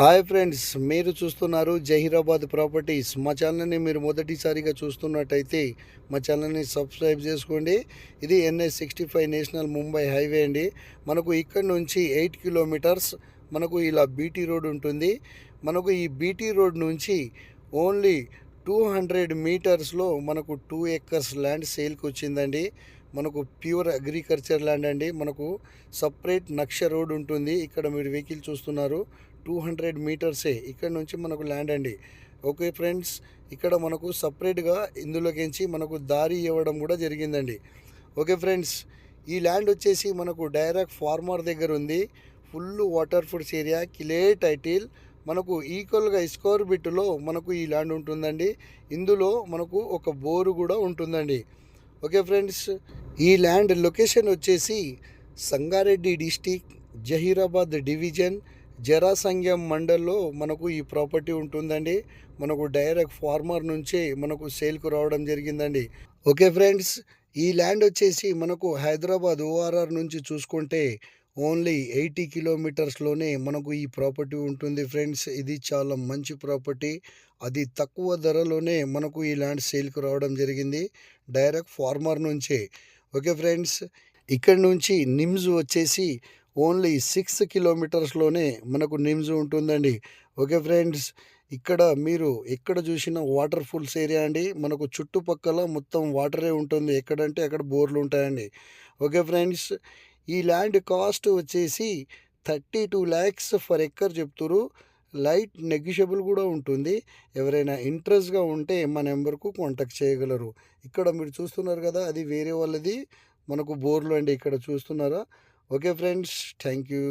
Hi friends మీరు చూస్తున్నారు Zaheerabad properties. మా ఛానల్ని మీరు మొదటిసారిగా చూస్తున్నట్టయితే మా ఛానల్ని సబ్స్క్రైబ్ చేసుకోండి. ఇది NH sixty five national Mumbai highway అండి. మనకు ఇక్కడ నుంచి ఎయిట్ కిలోమీటర్స్ మనకు ఇలా బీటీ రోడ్ ఉంటుంది. మనకు ఈ బీటీ రోడ్ నుంచి ఓన్లీ టూ హండ్రెడ్ మీటర్స్లో మనకు టూ ఎకర్స్ ల్యాండ్ సేల్కి వచ్చిందండి. మనకు ప్యూర్ అగ్రికల్చర్ ల్యాండ్ అండి. మనకు సపరేట్ నక్ష రోడ్ ఉంటుంది. ఇక్కడ మీరు వెహికల్ చూస్తున్నారు. టూ హండ్రెడ్ మీటర్సే ఇక్కడ నుంచి మనకు ల్యాండ్ అండి. ఓకే ఫ్రెండ్స్ ఇక్కడ మనకు సపరేట్గా ఇందులోకించి మనకు దారి ఇవ్వడం కూడా జరిగిందండి. ఓకే ఫ్రెండ్స్ ఈ ల్యాండ్ వచ్చేసి మనకు డైరెక్ట్ ఫార్మర్ దగ్గర ఉంది. ఫుల్ వాటర్ ఫుడ్స్ ఏరియా కిలే టైటిల్. మనకు ఈక్వల్గా స్క్వేర్ బిట్లో మనకు ఈ ల్యాండ్ ఉంటుందండి. ఇందులో మనకు ఒక బోరు కూడా ఉంటుందండి. ఓకే ఫ్రెండ్స్ ఈ ల్యాండ్ లొకేషన్ వచ్చేసి సంగారెడ్డి డిస్టిక్ జహీరాబాద్ డివిజన్ జరాసంగ్యం మండల్లో మనకు ఈ ప్రాపర్టీ ఉంటుందండి. మనకు డైరెక్ట్ ఫార్మర్ నుంచే మనకు సేల్కు రావడం జరిగిందండి. ఓకే ఫ్రెండ్స్ ఈ ల్యాండ్ వచ్చేసి మనకు హైదరాబాద్ ఓఆర్ఆర్ నుంచి చూసుకుంటే ఓన్లీ ఎయిటీ కిలోమీటర్స్లోనే మనకు ఈ ప్రాపర్టీ ఉంటుంది ఫ్రెండ్స్. ఇది చాలా మంచి ప్రాపర్టీ. అది తక్కువ ధరలోనే మనకు ఈ ల్యాండ్ సేల్కి రావడం జరిగింది. డైరెక్ట్ ఫార్మర్ నుంచే. ఓకే ఫ్రెండ్స్ ఇక్కడ నుంచి నిమ్స్ వచ్చేసి ఓన్లీ సిక్స్ కిలోమీటర్స్లోనే మనకు నిమ్స్ ఉంటుందండి. ఓకే ఫ్రెండ్స్ ఇక్కడ మీరు ఎక్కడ చూసినా వాటర్ ఫుల్స్ ఏరియా అండి. మనకు చుట్టుపక్కల మొత్తం వాటరే ఉంటుంది. ఎక్కడంటే అక్కడ బోర్లు ఉంటాయండి. ఓకే ఫ్రెండ్స్ ఈ ల్యాండ్ కాస్ట్ వచ్చేసి thirty two lakhs for acre చెప్తురు light negotiable కూడా ఉంటుంది. ఎవరైనా ఇంట్రెస్ట్గా ఉంటే మా నెంబర్కు కాంటాక్ట్ చేయగలరు. ఇక్కడ మీరు చూస్తున్నారు కదా అది వేరే వాళ్ళది. మనకు బోర్లు అండి ఇక్కడ చూస్తున్నారా. Okay friends thank you